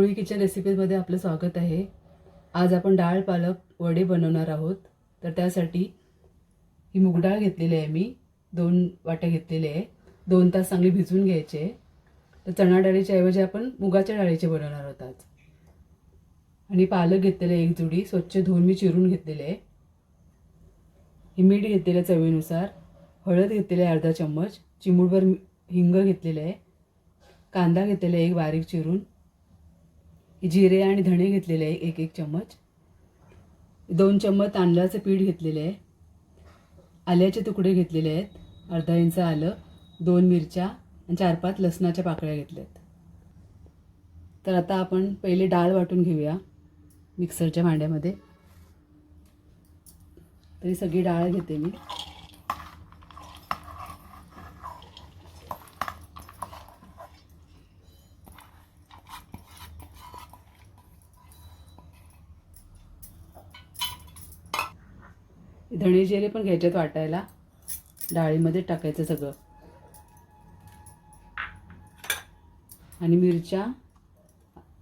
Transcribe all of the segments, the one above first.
कोळी kitchen रेसिपीजमध्ये आपलं स्वागत आहे. आज आपण डाळ पालक वडे बनवणार आहोत. तर त्यासाठी ही मूगडाळ घेतलेली आहे मी. दोन वाट्या घेतलेले आहे. दोन तास चांगली भिजवून घ्यायचे. आहे तर चणा डाळीच्या ऐवजी आपण मुगाच्या डाळीचे बनवणार आहोत आज. आणि पालक घेतलेले आहे एक जुडी. स्वच्छ धुवून मी चिरून घेतलेले आहे. ही मीठ घेतलेलं चवीनुसार. हळद घेतलेलं आहे अर्धा चम्मच. चिमूटभर हिंग घेतलेलं आहे. कांदा घेतलेला आहे एक बारीक चिरून. जिरे आणि धणे घेतलेले आहे एक एक चम्मच. दोन चम्मच तांदळाचं पीठ घेतलेले आहे. आल्याचे तुकडे घेतलेले आहेत. अर्धा इंच आलं दोन मिरच्या आणि चार पाच लसणाच्या पाकळ्या घेतल्या आहेत. तर आता आपण पहिले डाळ वाटून घेऊया मिक्सरच्या भांड्यामध्ये. तरी सगळी डाळ घेते मी. धणे जिरे पण घ्यायच्यात वाटायला. डाळीमध्ये टाकायचं सगळं. आणि मिरच्या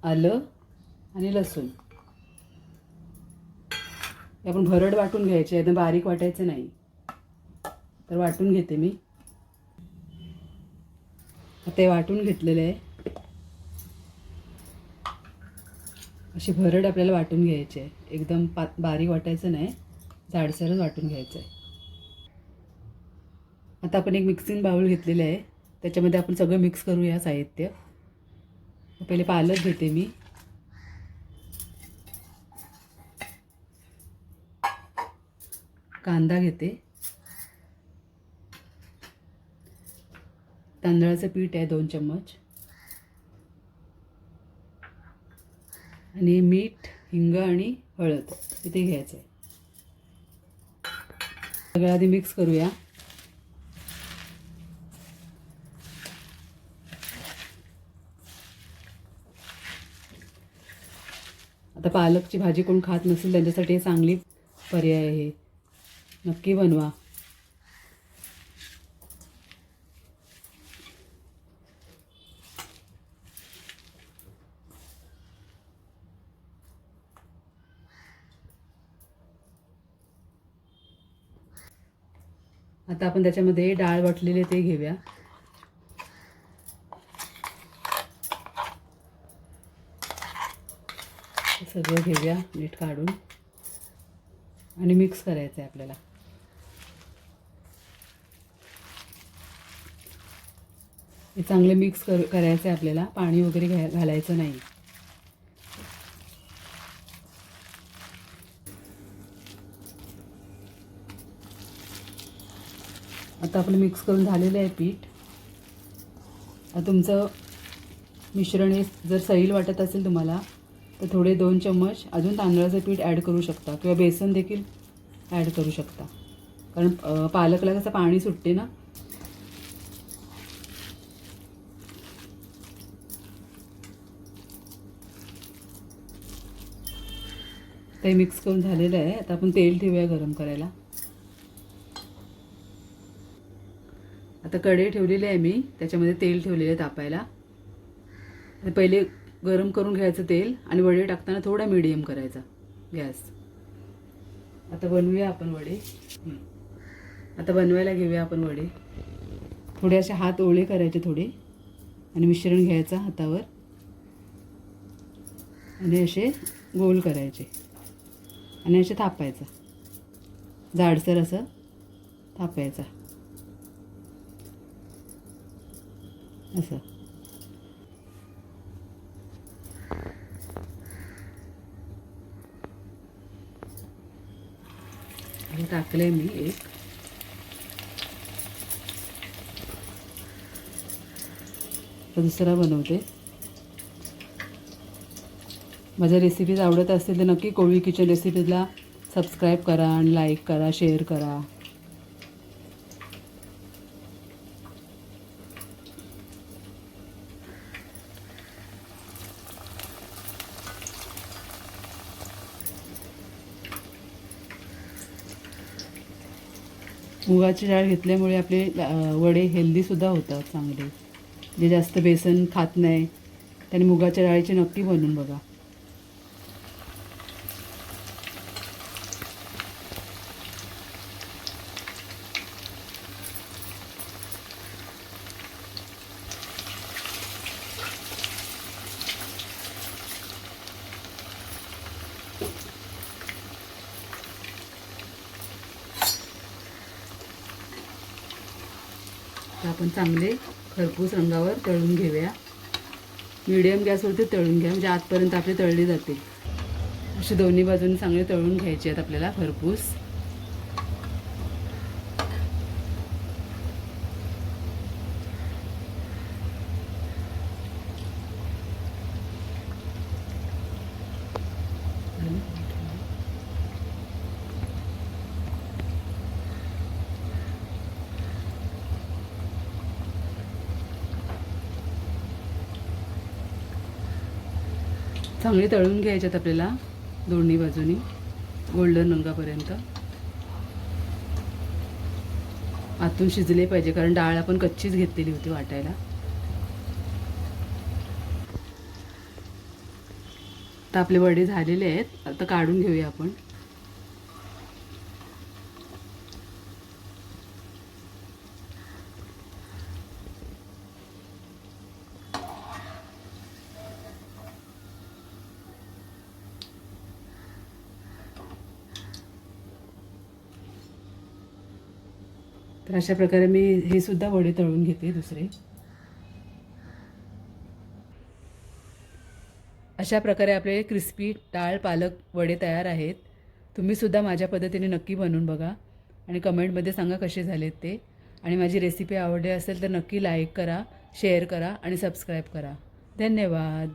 आलं आणि लसूण. हे आपण भरड वाटून घ्यायचे एकदम बारीक वाटायचं नाही. तर वाटून घेते मी. ते वाटून घेतलेले आहे. अशी भरड आपल्याला वाटून घ्यायची. आहे एकदम पा बारीक वाटायचं नाही. जाडसरच वाटून घ्यायचं आहे आता आपण एक मिक्सिंग बाउल घेतलेलं आहे. त्याच्यामध्ये आपण सगळं मिक्स करूया साहित्य. पहिले पालक घेते मी. कांदा घेते. तांदळाचं पीठ आहे दोन चम्मच. आणि मीठ हिंग आणि हळद इथे घ्यायचं आहे सगळं आधी मिक्स करूया. आता पालकची भाजी कोण खात नसेल त्यांच्यासाठी हे चांगली पर्याय आहे. नक्की बनवा. आता आपण त्याच्यामध्ये डाळ वाटलेले ते घेऊया. सगळं घेऊया नीट काढून. आणि मिक्स करायचं आहे आपल्याला. हे चांगले मिक्स कर करायचं आहे आपल्याला. पाणी वगैरे घ्या घालायचं नाही. आता आपलं मिक्स करून झालेलं आहे पीठ. तुमचं मिश्रण हे जर सैल वाटत असेल तुम्हाला तर थोडे दोन चम्मच अजून तांदळाचं पीठ ॲड करू शकता किंवा बेसन देखील ॲड करू शकता. कारण पालकला कसं पाणी सुटते ना. ते मिक्स करून झालेलं आहे. आता आपण तेल ठेवूया गरम करायला. आता कढई ठेवलेली आहे मी त्याच्यामध्ये तेल ठेवलेलं आहे तापायला. पहिले गरम करून घ्यायचं तेल आणि वडे टाकताना थोडा मिडियम करायचा गॅस. आता बनवूया आपण वडे. आता बनवायला घेऊया आपण वडे. थोडे असे हात ओळे करायचे थोडे आणि मिश्रण घ्यायचं हातावर. आणि असे गोल करायचे. आणि असे थापायचं. जाडसर असं थापायचा. असं. हे टाकले मी एक. दुसरा बनवते. माझ्या रेसिपीज आवडत असतील तर नक्की कोळी किचन रेसिपीजला सबस्क्राईब करा आणि लाईक करा शेअर करा. मुगाची डाळ घेतल्यामुळे आपले वडे हेल्दीसुद्धा होतात चांगले. जे जास्त बेसन खात नाही त्याने मुगाच्या डाळीचे नक्की बनवून बघा. आपण चांगले खरपूस रंगावर तळून घेऊया. मिडियम गॅसवरती तळून घ्या म्हणजे आतपर्यंत आपली तळली जाते. असे दोन्ही बाजूने चांगले तळून घ्यायचे आहेत आपल्याला खरपूस. चांगले तळून घ्यायच्यात आपल्याला दोन्ही बाजूनी गोल्डन रंगापर्यंत आतून शिजले पाहिजे कारण डाळ आपण कच्चीच घेतलेली होती वाटायला. तर आपले वडे झालेले आहेत आता काढून घेऊया आपण. तर अशा प्रकारे मी हे सुद्धा वडे तळून घेते दुसरे. अशा प्रकारे आपले क्रिस्पी डाळ पालक वडे तयार आहेत. तुम्ही सुद्धा माझ्या पद्धतीने नक्की बनवून बघा आणि कमेंटमध्ये सांगा कसे झालेत ते. आणि माझी रेसिपी आवडली असेल तर नक्की लाईक करा शेअर करा आणि सबस्क्राईब करा. धन्यवाद.